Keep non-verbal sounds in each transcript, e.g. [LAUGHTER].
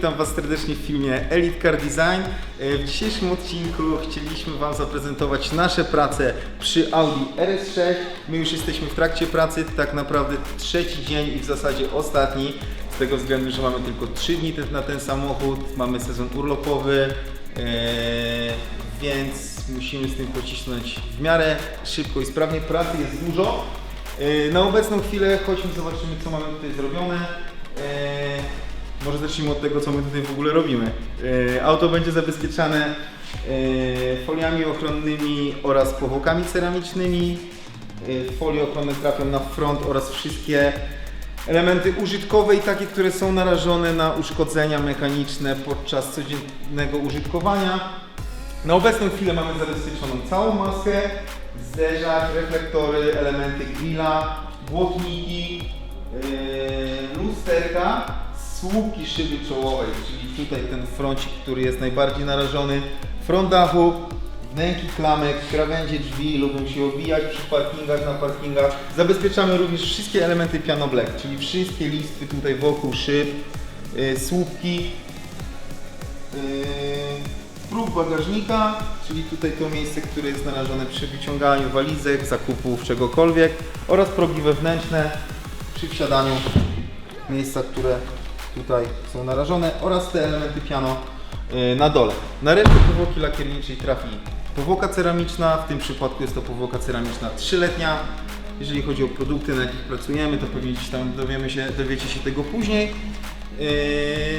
witam Was serdecznie w filmie Elite Car Design. E, W dzisiejszym odcinku chcieliśmy Wam zaprezentować nasze prace przy Audi RS6. My już jesteśmy w trakcie pracy, tak naprawdę trzeci dzień i w zasadzie ostatni. Z tego względu, że mamy tylko 3 dni na ten samochód, mamy sezon urlopowy, e, więc musimy z tym pocisnąć w miarę szybko i sprawnie. Pracy jest dużo. E, Na obecną chwilę chodźmy, zobaczymy co mamy tutaj zrobione. Może zacznijmy od tego, co my tutaj w ogóle robimy. E, Auto będzie zabezpieczane e, foliami ochronnymi oraz powłokami ceramicznymi. E, Folie ochronne trafią na front oraz wszystkie elementy użytkowe i takie, które są narażone na uszkodzenia mechaniczne podczas codziennego użytkowania. Na obecną chwilę mamy zabezpieczoną całą maskę, zderzak, reflektory, elementy grilla, błotniki, yy, lusterka, słupki szyby czołowej, czyli tutaj ten froncik, który jest najbardziej narażony, front dachu, wnęki klamek, krawędzie drzwi lubią się obijać przy parkingach, na parkingach. Zabezpieczamy również wszystkie elementy piano black, czyli wszystkie listwy tutaj wokół szyb, yy, słupki, Yy, próg bagażnika, czyli tutaj to miejsce, które jest narażone przy wyciąganiu walizek, zakupów, czegokolwiek oraz progi wewnętrzne przy wsiadaniu, miejsca, które tutaj są narażone oraz te elementy piano yy, na dole. Na resztę powłoki lakierniczej trafi powłoka ceramiczna, w tym przypadku jest to powłoka ceramiczna trzyletnia. Jeżeli chodzi o produkty, na jakich pracujemy, to pewnie gdzieś tam dowiemy się, dowiecie się tego później. Yy,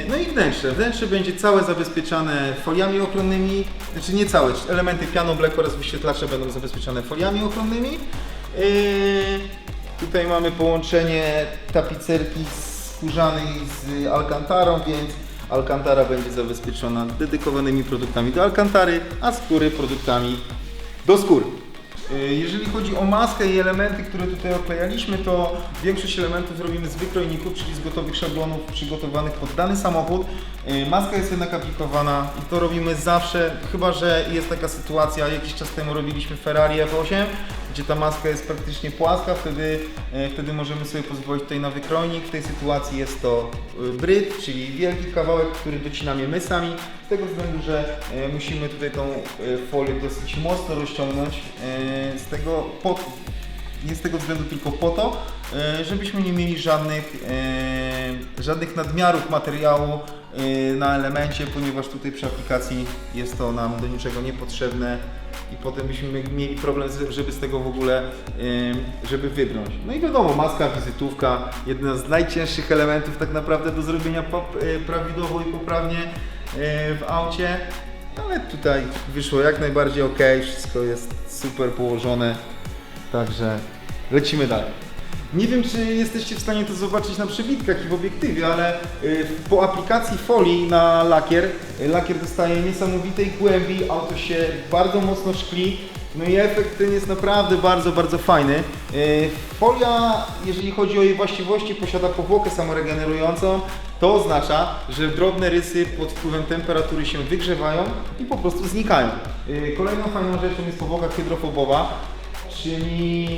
No i wnętrze. Wnętrze będzie całe zabezpieczane foliami ochronnymi, znaczy nie całe, elementy piano black oraz wyświetlacze będą zabezpieczane foliami ochronnymi. Yy, Tutaj mamy połączenie tapicerki skórzanej z alkantarą, więc alkantara będzie zabezpieczona dedykowanymi produktami do alkantary, a skóry produktami do skóry. Y, Jeżeli chodzi o maskę i elementy, które tutaj oklejaliśmy, to większość elementów robimy z wykrojników, czyli z gotowych szablonów przygotowanych pod dany samochód. Y, Maska jest jednak aplikowana i to robimy zawsze, chyba że jest taka sytuacja, jakiś czas temu robiliśmy Ferrari F8, gdzie ta maska jest praktycznie płaska, wtedy, y, wtedy możemy sobie pozwolić tutaj na wykrojnik. W tej sytuacji jest to y, bryd, czyli wielki kawałek, który docinamy my sami, z tego względu, że y, musimy tutaj tą folię dosyć mocno rozciągnąć. Z tego po, nie z tego względu tylko po to, żebyśmy nie mieli żadnych, żadnych nadmiarów materiału na elemencie, ponieważ tutaj przy aplikacji jest to nam do niczego niepotrzebne i potem byśmy mieli problem, żeby z tego w ogóle, y, żeby wydrąć. No i wiadomo, maska, wizytówka, jedna z najcięższych elementów tak naprawdę do zrobienia y, prawidłowo i poprawnie y, w aucie. Ale tutaj wyszło jak najbardziej ok, wszystko jest super położone, także lecimy dalej. Nie wiem, czy jesteście w stanie to zobaczyć na przebitkach i w obiektywie, ale y, po aplikacji folii na lakier, y, lakier dostaje niesamowitej głębi, auto się bardzo mocno szkli, no i efekt ten jest naprawdę bardzo, bardzo fajny. Y, Folia, jeżeli chodzi o jej właściwości, posiada powłokę samoregenerującą. To oznacza, że drobne rysy pod wpływem temperatury się wygrzewają i po prostu znikają. Kolejną fajną rzeczą jest powłoka hydrofobowa, czyli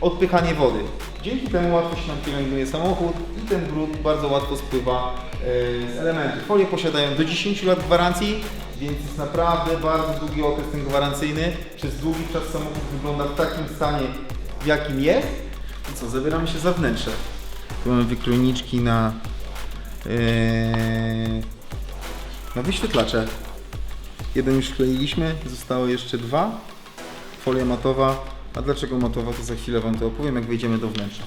odpychanie wody. Dzięki temu łatwo się nam pielęgnuje samochód i ten brud bardzo łatwo spływa e, z elementów. Folie posiadają do 10 lat gwarancji, więc jest naprawdę bardzo długi okres ten gwarancyjny. Przez długi czas samochód wygląda w takim stanie, w jakim jest. I co, zabieramy się za wnętrze. Tu mamy wykrojniczki na, e, na wyświetlacze. Jeden już kleiliśmy, zostało jeszcze dwa. Folia matowa. A dlaczego matowa, to za chwilę Wam to opowiem, jak wejdziemy do wnętrza.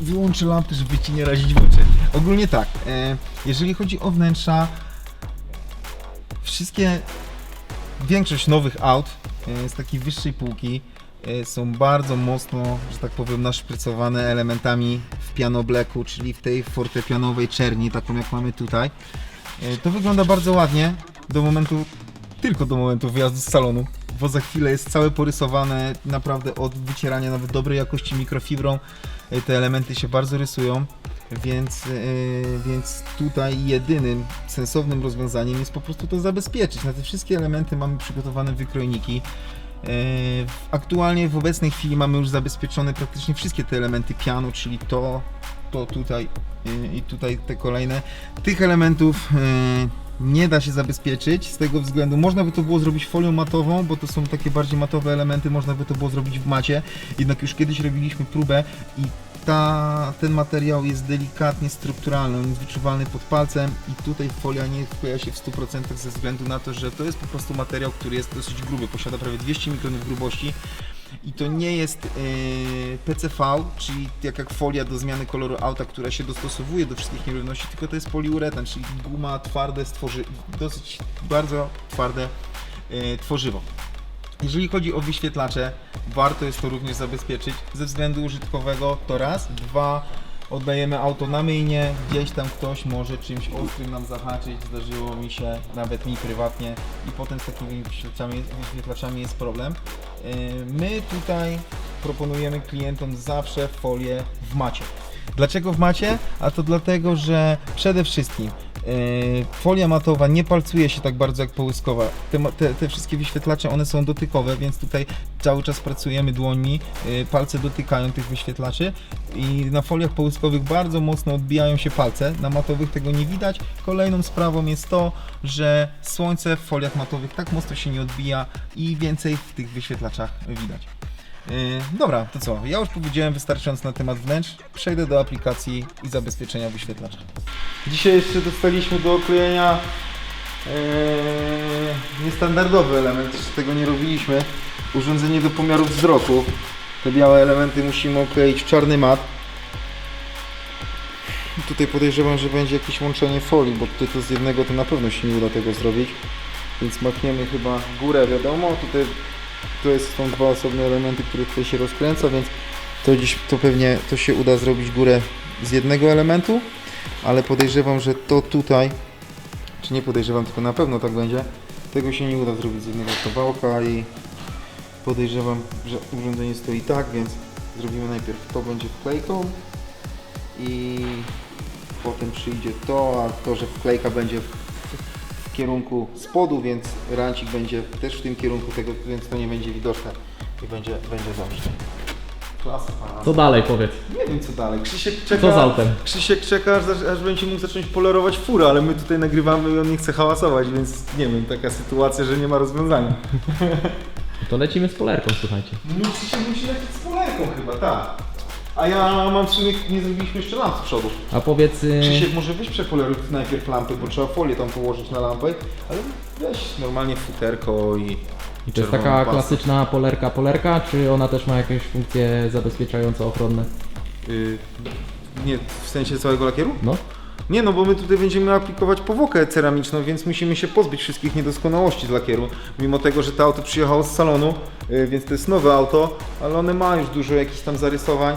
Wyłączę lampę, żeby Ci nie razić w oczy. Ogólnie tak, e, jeżeli chodzi o wnętrza, wszystkie, większość nowych aut e, z takiej wyższej półki są bardzo mocno, że tak powiem, naszprycowane elementami w piano blacku, czyli w tej fortepianowej czerni, taką jak mamy tutaj. E, To wygląda bardzo ładnie do momentu, tylko do momentu wyjazdu z salonu, bo za chwilę jest całe porysowane, naprawdę od wycierania nawet dobrej jakości mikrofibrą. E, Te elementy się bardzo rysują. Więc, e, więc tutaj jedynym sensownym rozwiązaniem jest po prostu to zabezpieczyć. Na te wszystkie elementy mamy przygotowane wykrojniki. W- aktualnie w obecnej chwili mamy już zabezpieczone praktycznie wszystkie te elementy pianu, czyli to, to tutaj yy, i tutaj te kolejne. Tych elementów yy, nie da się zabezpieczyć z tego względu. Można by to było zrobić folią matową, bo to są takie bardziej matowe elementy, można by to było zrobić w macie. Jednak już kiedyś robiliśmy próbę i ta, ten materiał jest delikatnie strukturalny, on jest wyczuwalny pod palcem i tutaj folia nie wkleja się w 100% ze względu na to, że to jest po prostu materiał, który jest dosyć gruby, posiada prawie 200 mikronów grubości i to nie jest yy, PCV, czyli jak, jak folia do zmiany koloru auta, która się dostosowuje do wszystkich nierówności, tylko to jest poliuretan, czyli guma twarde, stworzy, dosyć bardzo twarde yy, tworzywo. Jeżeli chodzi o wyświetlacze, warto jest to również zabezpieczyć ze względu użytkowego, to raz. Dwa, oddajemy auto na myjnie, gdzieś tam ktoś może czymś ostrym nam zahaczyć, zdarzyło mi się, nawet mi prywatnie i potem z takimi wyświetlaczami, wyświetlaczami jest problem. Yy, My tutaj proponujemy klientom zawsze folię w macie. Dlaczego w macie? A to dlatego, że przede wszystkim Folia matowa nie palcuje się tak bardzo jak połyskowa. Te, te, te wszystkie wyświetlacze, one są dotykowe, więc tutaj cały czas pracujemy dłońmi, yy, palce dotykają tych wyświetlaczy i na foliach połyskowych bardzo mocno odbijają się palce, na matowych tego nie widać. Kolejną sprawą jest to, że słońce w foliach matowych tak mocno się nie odbija i więcej w tych wyświetlaczach widać. Yy, dobra, to co? Ja już powiedziałem wystarczająco na temat wnętrz. Przejdę do aplikacji i zabezpieczenia wyświetlacza. Dzisiaj jeszcze dostaliśmy do oklejenia yy, niestandardowy element, jeszcze tego nie robiliśmy. Urządzenie do pomiaru wzroku. Te białe elementy musimy okleić w czarny mat. Tutaj podejrzewam, że będzie jakieś łączenie folii, bo tutaj to z jednego to na pewno się nie uda tego zrobić. Więc machniemy chyba górę, wiadomo. Tutaj to jest, są dwa osobne elementy, które tutaj się rozkręca, więc to dziś to pewnie to się uda zrobić górę z jednego elementu, ale podejrzewam, że to tutaj, czy nie podejrzewam, tylko na pewno tak będzie, tego się nie uda zrobić z jednego kawałka i podejrzewam, że urządzenie stoi tak, więc zrobimy najpierw to będzie wklejką i potem przyjdzie to, a to, że wklejka będzie w, kierunku spodu, więc rancik będzie też w tym kierunku tego, więc to nie będzie widoczne i będzie, będzie dobrze. Klasa. Co dalej powiedz? Nie wiem co dalej. Krzysiek czeka, Co z autem? Krzysiek czeka, aż, aż będzie mógł zacząć polerować furę, ale my tutaj nagrywamy i on nie chce hałasować, więc nie wiem, taka sytuacja, że nie ma rozwiązania. To lecimy z polerką, słuchajcie. No Krzysiek musi lecieć z polerką chyba, tak. A ja mam w sumie, nie zrobiliśmy jeszcze lamp z przodu. A powiedz, y, Krzysiek, może weź przepoleruj najpierw lampy, bo trzeba folię tam położyć na lampę, ale weź normalnie futerko i i to jest czerwoną taka pastę. klasyczna polerka polerka, czy ona też ma jakieś funkcje zabezpieczające ochronne? Y, nie, w sensie całego lakieru? No. Nie, no bo my tutaj będziemy aplikować powłokę ceramiczną, więc musimy się pozbyć wszystkich niedoskonałości z lakieru. Mimo tego, że to auto przyjechało z salonu, y, więc to jest nowe auto, ale one ma już dużo jakichś tam zarysowań.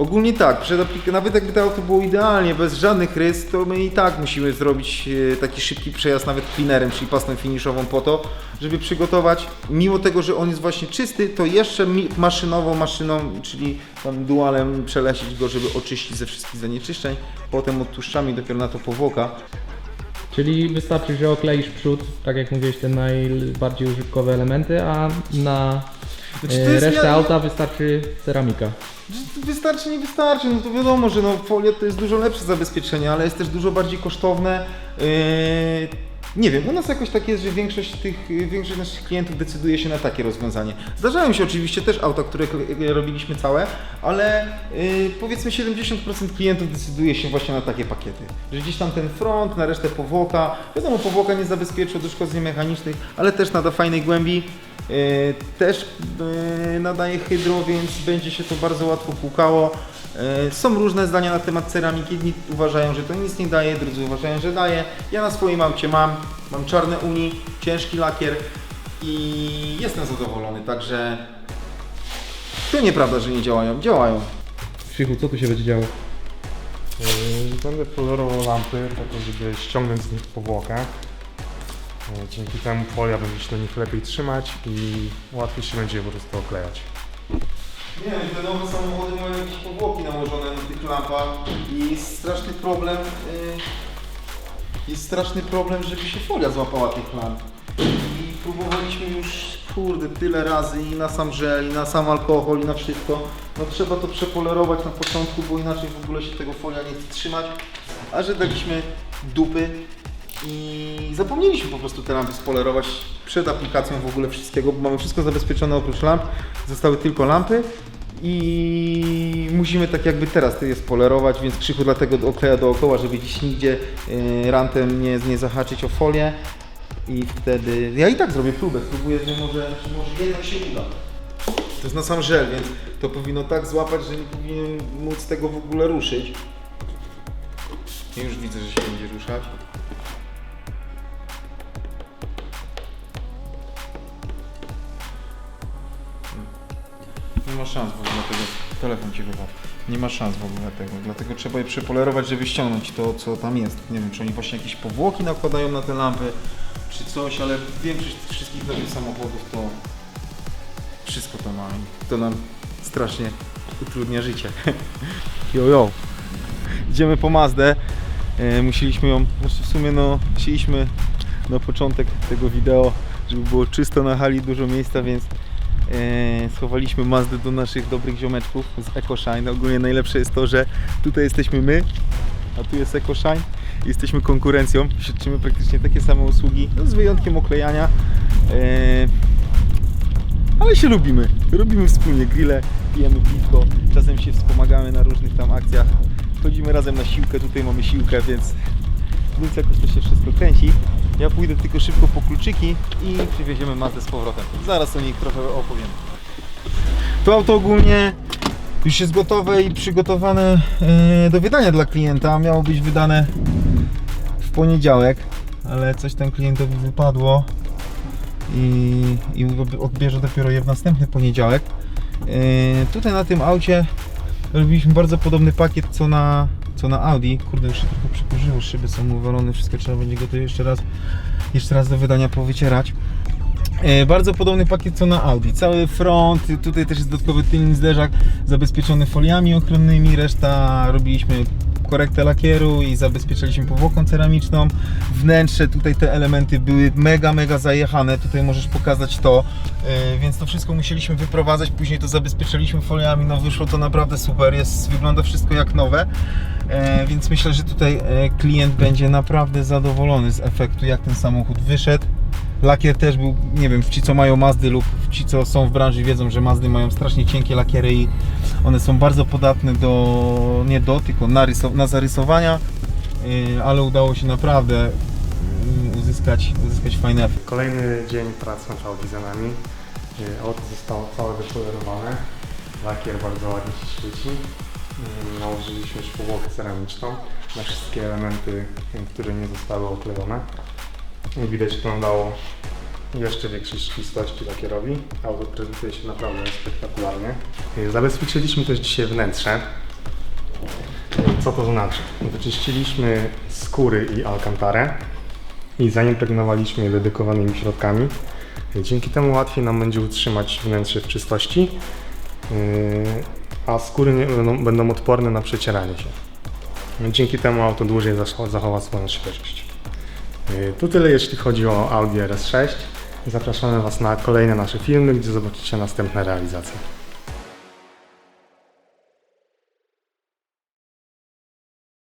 Ogólnie tak, przed nawet jakby to auto było idealnie, bez żadnych rys, to my i tak musimy zrobić y, taki szybki przejazd nawet cleanerem, czyli pastą finishową po to, żeby przygotować, mimo tego, że on jest właśnie czysty, to jeszcze maszynową maszyną, czyli tam dualem przelecić go, żeby oczyścić ze wszystkich zanieczyszczeń, potem odtłuszczamy dopiero na to powłoka. Czyli wystarczy, że okleisz przód, tak jak mówiłeś, te najbardziej użytkowe elementy, a na Znaczy, to jest resztę ja- auta wystarczy ceramika. Wystarczy, nie wystarczy, no to wiadomo, że no, folia to jest dużo lepsze zabezpieczenie, ale jest też dużo bardziej kosztowne. Yy, nie wiem, u nas jakoś tak jest, że większość tych, większość naszych klientów decyduje się na takie rozwiązanie. Zdarzają się oczywiście też auta, które kle- robiliśmy całe, ale yy, powiedzmy 70% klientów decyduje się właśnie na takie pakiety. Że gdzieś tam ten front, na resztę powłoka. Wiadomo, powłoka nie zabezpieczy od uszkodzeń mechanicznych, ale też nada fajnej głębi. Yy, też yy, nadaje hydro, więc będzie się to bardzo łatwo płukało. Yy, Są różne zdania na temat ceramiki. Jedni uważają, że to nic nie daje, drudzy uważają, że daje. Ja na swoim aucie mam, mam czarne uni, ciężki lakier i jestem zadowolony, także to nieprawda, że nie działają. Działają. Krzychu, co tu się będzie działo? Yy, Będę polerował lampy po to, żeby ściągnąć z nich powłokę. Yy, Dzięki temu folia będzie się na nich lepiej trzymać i łatwiej się będzie je po prostu oklejać. Nie wiem, te nowe samochody mają jakieś powłoki nałożone na tych lampach i straszny problem, yy, jest straszny problem, żeby się folia złapała tych lamp. I próbowaliśmy już kurde, tyle razy i na sam żel, i na sam alkohol, i na wszystko, no trzeba to przepolerować na początku, bo inaczej w ogóle się tego folia nie chce trzymać. A że daliśmy dupy i zapomnieliśmy po prostu te lampy spolerować przed aplikacją w ogóle wszystkiego, bo mamy wszystko zabezpieczone oprócz lamp, zostały tylko lampy i musimy tak jakby teraz je spolerować, więc krzychu dlatego okleja dookoła, żeby gdzieś nigdzie yy, rantem nie, nie zahaczyć o folię i wtedy, ja i tak zrobię próbę, spróbuję, że może, że może jedno się uda. To jest na sam żel, więc to powinno tak złapać, że nie powinien móc tego w ogóle ruszyć. I już widzę, że się będzie ruszać. Nie ma szans w ogóle tego. Telefon ci wypadł. Nie ma szans w ogóle tego. Dlatego trzeba je przepolerować, żeby ściągnąć to, co tam jest. Nie wiem, czy oni właśnie jakieś powłoki nakładają na te lampy, czy coś, ale większość tych wszystkich nowych samochodów to wszystko to ma i to nam strasznie utrudnia życie. [LAUGHS] Jo, jo. Idziemy po Mazdę. E, musieliśmy ją, znaczy w sumie no, chcieliśmy na początek tego wideo, żeby było czysto na hali, dużo miejsca, więc schowaliśmy Mazdę do naszych dobrych ziomeczków z EcoShine. Ogólnie najlepsze jest to, że tutaj jesteśmy my, a tu jest EcoShine. Jesteśmy konkurencją, świadczymy praktycznie takie same usługi, no, z wyjątkiem oklejania. E, ale się lubimy. Robimy wspólnie grille, pijemy piwko, czasem się wspomagamy na różnych tam akcjach. Chodzimy razem na siłkę, tutaj mamy siłkę, więc, więc jakoś to się wszystko kręci. Ja pójdę tylko szybko po kluczyki i przywieziemy Mazdę z powrotem. Zaraz o niej trochę opowiem. To auto ogólnie już jest gotowe i przygotowane e, do wydania dla klienta. Miało być wydane w poniedziałek, ale coś tam klientowi wypadło i, i odbierze dopiero je w następny poniedziałek. Yy, tutaj na tym aucie robiliśmy bardzo podobny pakiet co na, co na Audi. Kurde, już się trochę przykurzyło, szyby są uwalone, wszystko trzeba będzie go to jeszcze raz, jeszcze raz do wydania powycierać. Yy, Bardzo podobny pakiet co na Audi. Cały front, tutaj też jest dodatkowy tylny zderzak zabezpieczony foliami ochronnymi, reszta robiliśmy korektę lakieru i zabezpieczyliśmy powłoką ceramiczną. Wnętrze, tutaj te elementy były mega, mega zajechane. Tutaj możesz pokazać to, yy, więc to wszystko musieliśmy wyprowadzać. Później to zabezpieczyliśmy foliami. No wyszło to naprawdę super. Jest, wygląda wszystko jak nowe. E, więc myślę, że tutaj e, klient będzie naprawdę zadowolony z efektu, jak ten samochód wyszedł. Lakier też był, nie wiem, ci co mają Mazdy lub ci co są w branży wiedzą, że Mazdy mają strasznie cienkie lakiery i one są bardzo podatne do, nie do, tylko na, na zarysowania, yy, ale udało się naprawdę yy, uzyskać, uzyskać fajny efekt. Kolejny dzień pracy nad Audi za nami. Y, Auto zostało całe wypolerowane. Lakier bardzo ładnie się świeci. Y, Nałożyliśmy powłokę ceramiczną na wszystkie elementy, y, które nie zostały oklejone. I Widać, to nadało jeszcze większej ścisłości lakierowi. Auto prezentuje się naprawdę spektakularnie. Zabezpieczyliśmy też dzisiaj wnętrze. Co to znaczy? Wyczyściliśmy skóry i alkantarę i zaimpregnowaliśmy je dedykowanymi środkami. Dzięki temu łatwiej nam będzie utrzymać wnętrze w czystości, yy, a skóry nie, będą, będą odporne na przecieranie się. Dzięki temu auto dłużej zachowa swoją świeżość. Yy, To tyle jeśli chodzi o Audi RS6. Zapraszamy Was na kolejne nasze filmy, gdzie zobaczycie następne realizacje.